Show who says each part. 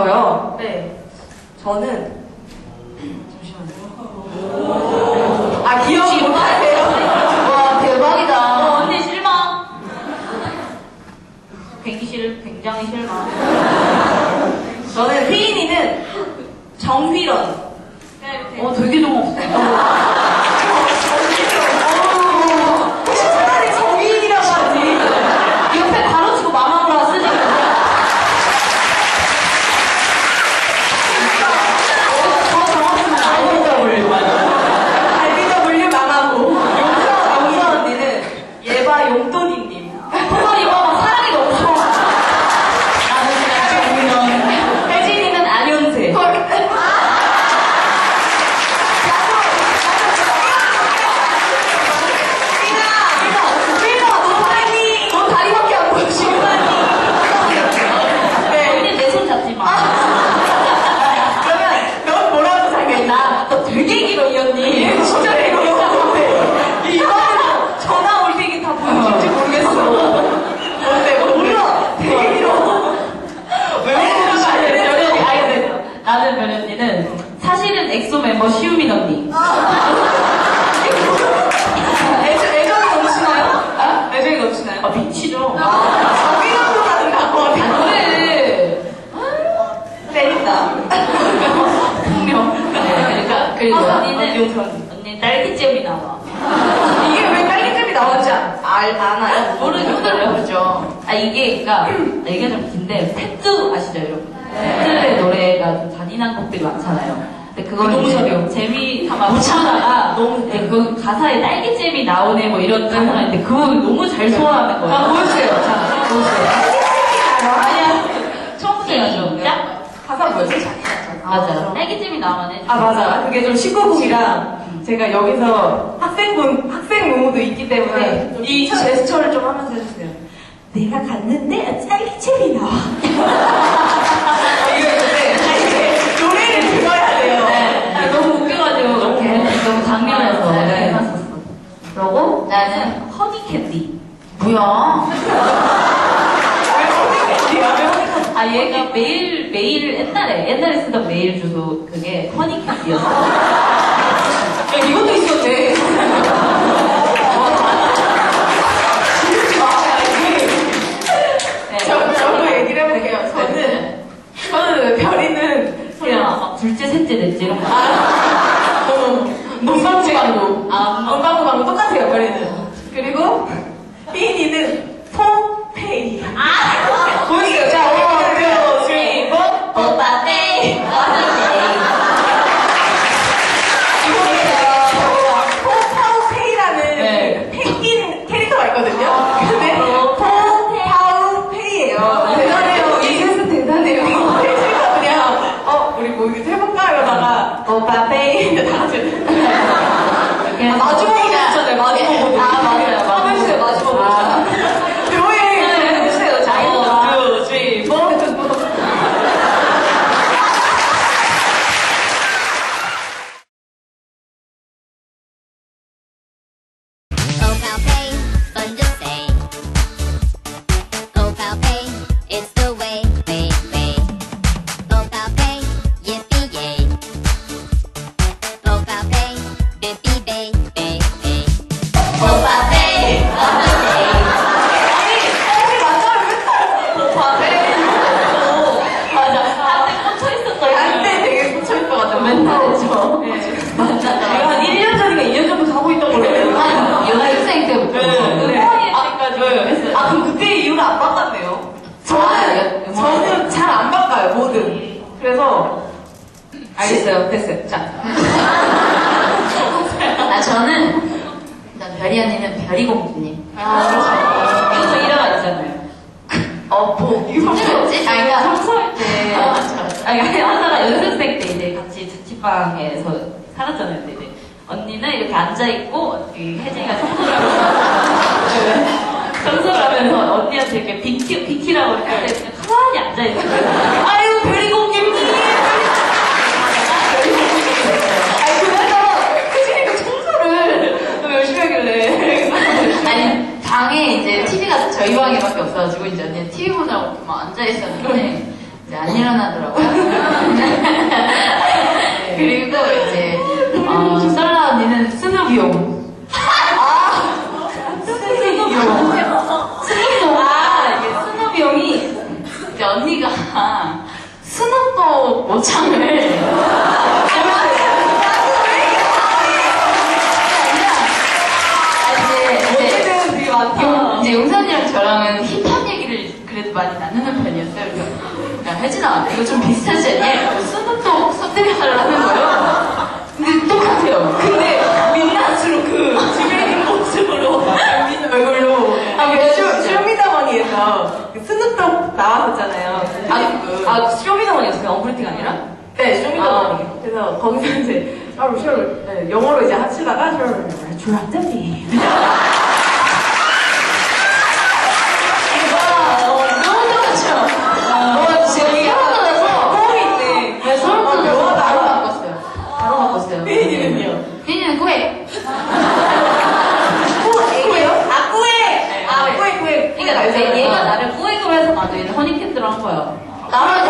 Speaker 1: 저요.
Speaker 2: 네.
Speaker 1: 저는 잠시만요. 아 기억 못하세요?
Speaker 2: 와, 대박이다.
Speaker 3: 어, 언니 실망. 굉장히 실, 굉장히 실망.
Speaker 1: 저는 휘인이는 정휘런.
Speaker 3: 어, 되게 좀 없어.
Speaker 1: 혹시 차라리 정휘라고 하지?
Speaker 3: 옆에 가로치고 마마무라 쓰지.
Speaker 1: 더 정확히는 IW. IW 망하고 용서 용서 언니는 예바 용돈이님.
Speaker 3: 그거 이거 막 사랑이 너무 좋아. 나는 그냥 정면.
Speaker 1: 혜진이는 안현세. 너 다리, 너 다리밖에 안 보여, 지금. 네.
Speaker 3: 언니 내 손 잡지 마.
Speaker 1: 그러면 넌 뭐라고 길어, 이 언니. 길어. 이거는 전화 올때 이게 다 보여줄지 모르겠어. 몰라. 길어. 왜
Speaker 3: 별연이 알겠어. 나는 별연이는 사실은 엑소 멤버 시우민 언니.
Speaker 1: 애정, 애정이 넘치나요? 아? 애정이 넘치나요?
Speaker 3: 아 미치죠.
Speaker 1: 정의감도 받는다고.
Speaker 3: 안 그래.
Speaker 1: 때린다.
Speaker 3: 분명. 네, 그러니까 그리고
Speaker 1: 아,
Speaker 3: 언니는
Speaker 1: 용선.
Speaker 3: 언니 딸기잼이 나와.
Speaker 1: 이게 왜 딸기잼이 나오는지 알, 아나요?
Speaker 3: 모르겠어요. 그죠. 아 이게 그러니까 얘기가 좀 긴데 탭도 아시죠 여러분? 탭의 노래가 좀 잔인한 곡들이 많잖아요. 근데
Speaker 1: 너무
Speaker 3: 이제
Speaker 1: 잘해요.
Speaker 3: 재미 삼아 붙여다가
Speaker 1: 너무
Speaker 3: 네, 그 가사에 딸기잼이 나오네 뭐 이런 가사가 있는데 그거 너무 잘 소화하는 거예요.
Speaker 1: 아, 보여주세요. 자, 보여주세요.
Speaker 3: 아니야. 처음부터 해야죠. 짝?
Speaker 1: 가사 뭐였지?
Speaker 3: 맞아요. 딸기잼이 나오면 해줘.
Speaker 1: 아, 맞아. 그게 좀 19금이라 제가 여기서 학생분, 학생 모모도 있기 때문에 이 제스처를 좀 하면서 해주세요. 내가 갔는데 딸기잼이 나와. 이거 근데 노래를 들어야 돼요.
Speaker 3: 네. 아, 너무 웃겨가지고 이렇게 너무 장면에서
Speaker 1: 네.
Speaker 3: 네. 해놨었어. 그러고 나는 허니 캔디.
Speaker 2: 뭐야?
Speaker 1: 왜 허니캐디야?
Speaker 3: 아 얘가 메일 메일 옛날에 옛날에 쓰던 메일 주소 그게 허니 캔디였어.
Speaker 1: 야, 이것도 있었네.
Speaker 3: 네.
Speaker 1: 저, 저도 얘기를 해볼게요. 저는, 저는 별이는
Speaker 3: 그냥 막 둘째 셋째 넷째 이런 거.
Speaker 1: 아, 너무, 문방구.
Speaker 3: 아,
Speaker 1: 문방구 광고 똑같아요, 별이는. 그리고, 삐니는 폼페이.
Speaker 3: 아
Speaker 1: 보여주세요. 자, 원, 투, 쓰리, 포.
Speaker 3: 오빠 땡.
Speaker 1: 폼파우페이라는
Speaker 3: 네.
Speaker 1: 펭귄 캐릭터가 있거든요. 근데,
Speaker 3: 어,
Speaker 1: 폼파우페이예요. 대단해요. 이 셋은 대단해요. 셋이서 그냥, 어, 우리 뭐 이거 해볼까? 이러다가, 그래서, 알겠어요. 됐어요. 자.
Speaker 2: 아, 저는, 일단 별이 언니는 별이 공주님.
Speaker 1: 아, 그렇죠.
Speaker 3: 그래서 일화가 있잖아요.
Speaker 1: 어, 뭐,
Speaker 2: 뭐지?
Speaker 3: 아, 그러니까 청소할 때,
Speaker 2: 아,
Speaker 3: 그러니까 하다가 연습생 때 이제 같이 자취방에서 살았잖아요. 근데 이제 언니는 이렇게 앉아있고, 이 혜진이가 청소를 하면서, 청소를 하면서 언니한테 이렇게 비키, 비키라고 이렇게 할때 그냥 가만히 앉아있어요. 아유, 별이공주님!
Speaker 1: 아니, 그래서, 혜진이가 청소를 너무 열심히 하길래.
Speaker 2: 아니, 방에 이제 방에밖에 없어가지고, 이제 언니는 TV 보자고 막 앉아있었는데, 이제 안 일어나더라고요. 그리고 이제 어, 솔라 언니는. 스누비용. 스누비용. 아, 언니가 스누도 모창을 이제 용산이랑 저랑은 힙합 얘기를 그래도 많이 나누는 편이었어요. 그래서 야 혜진아 이거 좀 비슷하지 않니? 스누도 서태리를 하는 거예요. 근데 똑같아요.
Speaker 1: 근데 민낯으로 그 집에 있는 모습으로 민 얼굴로 아, 그 쇼- 쇼미더머니에서 그 스누떡 나왔었잖아요.
Speaker 3: 아,
Speaker 1: 그,
Speaker 3: 아 쇼미더머니였어요? 언프리팅 아니라?
Speaker 1: 네, 쇼미더머니. 그래서 거기서 이제 아, 쇼, 네, 영어로 이제 하시다가 쇼, 졸업점이. 근데 얘가 나를
Speaker 2: 꾸액으로 해서 봐도
Speaker 1: 얘는
Speaker 2: 허니캡들한 거야. 나랑